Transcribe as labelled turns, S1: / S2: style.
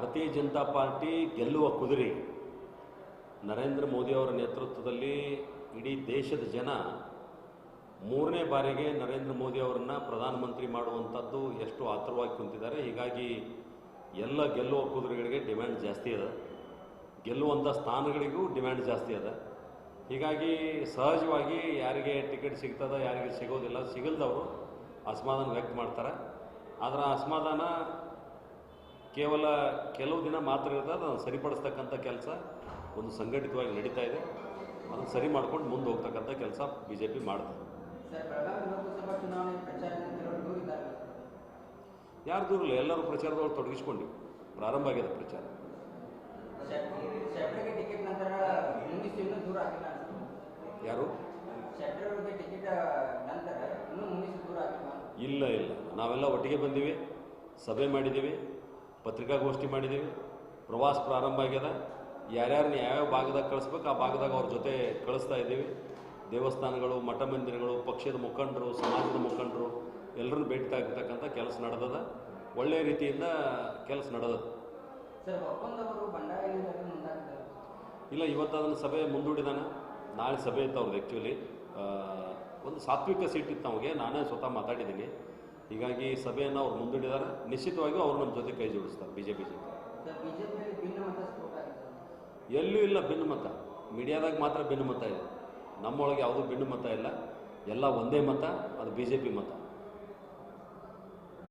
S1: ಭಾರತೀಯ ಜನತಾ ಪಾರ್ಟಿ ಗೆಲ್ಲುವ ಕುದುರೆ. ನರೇಂದ್ರ ಮೋದಿ ಅವರ ನೇತೃತ್ವದಲ್ಲಿ ಇಡೀ ದೇಶದ ಜನ ಮೂರನೇ ಬಾರಿಗೆ ನರೇಂದ್ರ ಮೋದಿ ಅವರನ್ನು ಪ್ರಧಾನಮಂತ್ರಿ ಮಾಡುವಂಥದ್ದು ಎಷ್ಟು ಆತುರವಾಗಿ ಕುಂತಿದ್ದಾರೆ. ಹೀಗಾಗಿ ಎಲ್ಲ ಗೆಲ್ಲುವ ಕುದುರೆಗಳಿಗೆ ಡಿಮ್ಯಾಂಡ್ ಜಾಸ್ತಿ ಅದ. ಗೆಲ್ಲುವಂಥ ಸ್ಥಾನಗಳಿಗೂ ಡಿಮ್ಯಾಂಡ್ ಜಾಸ್ತಿ ಅದ. ಹೀಗಾಗಿ ಸಹಜವಾಗಿ ಯಾರಿಗೆ ಟಿಕೆಟ್ ಸಿಗ್ತದ, ಯಾರಿಗೆ ಸಿಗೋದಿಲ್ಲ, ಸಿಗಲ್ದವರು ಅಸಮಾಧಾನ ವ್ಯಕ್ತ ಮಾಡ್ತಾರೆ. ಆದರೆ ಅಸಮಾಧಾನ ಕೇವಲ ಕೆಲವು ದಿನ ಮಾತ್ರ ಇರ್ತದೆ ಅದನ್ನು ಸರಿಪಡಿಸ್ತಕ್ಕಂಥ ಕೆಲಸ ಒಂದು ಸಂಘಟಿತವಾಗಿ ನಡೀತಾ ಇದೆ. ಅದನ್ನು ಸರಿ ಮಾಡ್ಕೊಂಡು ಮುಂದೆ ಹೋಗ್ತಕ್ಕಂಥ ಕೆಲಸ ಬಿ ಜೆ ಪಿ ಮಾಡ್ತದೆ ಯಾರು ದೂರಲ್ಲ ಎಲ್ಲರೂ ಪ್ರಚಾರದವರು ತೊಡಗಿಸ್ಕೊಂಡು. ಪ್ರಾರಂಭ ಆಗಿದೆ ಪ್ರಚಾರ. ಯಾರು? ಇಲ್ಲ ಇಲ್ಲ. ನಾವೆಲ್ಲ ಒಟ್ಟಿಗೆ ಬಂದೀವಿ ಸಭೆ ಮಾಡಿದ್ದೀವಿ ಪತ್ರಿಕಾಗೋಷ್ಠಿ ಮಾಡಿದ್ದೀವಿ. ಪ್ರವಾಸ ಪ್ರಾರಂಭ ಆಗ್ಯದ. ಯಾರ್ಯಾರನ್ನ ಯಾವ್ಯಾವ ಭಾಗದಾಗ ಕಳಿಸ್ಬೇಕು ಆ ಭಾಗದಾಗ ಅವ್ರ ಜೊತೆ ಕಳಿಸ್ತಾ ಇದ್ದೀವಿ. ದೇವಸ್ಥಾನಗಳು ಮಠ ಮಂದಿರಗಳು ಪಕ್ಷದ ಮುಖಂಡರು ಸಮಾಜದ ಮುಖಂಡರು ಎಲ್ಲರನ್ನು ಭೇಟಿ ಕೆಲಸ ನಡೆದದ. ಒಳ್ಳೆಯ ರೀತಿಯಿಂದ ಕೆಲಸ
S2: ನಡೆದ
S1: ಇಲ್ಲ ಇವತ್ತು ಅದನ್ನು ಸಭೆ ಮುಂದೂಡಿದಾನೆ. ನಾಳೆ ಸಭೆ ಇತ್ತು ಅವ್ರದ್ದು ಆ್ಯಕ್ಚುಲಿ ಒಂದು ಸಾತ್ವಿಕ ಸೀಟ್ ಇತ್ತು ನಮಗೆ. ನಾನೇ ಸ್ವತಃ ಮಾತಾಡಿದ್ದೀನಿ. ಹೀಗಾಗಿ ಸಭೆಯನ್ನು ಅವ್ರು ಮುಂದೂಡಿದ್ದಾರೆ ನಿಶ್ಚಿತವಾಗಿ ಅವರು ನಮ್ಮ ಜೊತೆ ಕೈ ಜೋಡಿಸ್ತಾರೆ ಬಿ ಜೆ ಪಿ ಜೊತೆ ಎಲ್ಲೂ ಇಲ್ಲ ಭಿನ್ನಮತ ಮೀಡಿಯಾದಾಗ ಮಾತ್ರ ಭಿನ್ನಮತ ಇದೆ. ನಮ್ಮೊಳಗೆ ಯಾವುದೂ ಭಿನ್ನಮತ ಇಲ್ಲ. ಎಲ್ಲ ಒಂದೇ ಮತ ಅದು ಬಿ ಜೆ ಪಿ ಮತ.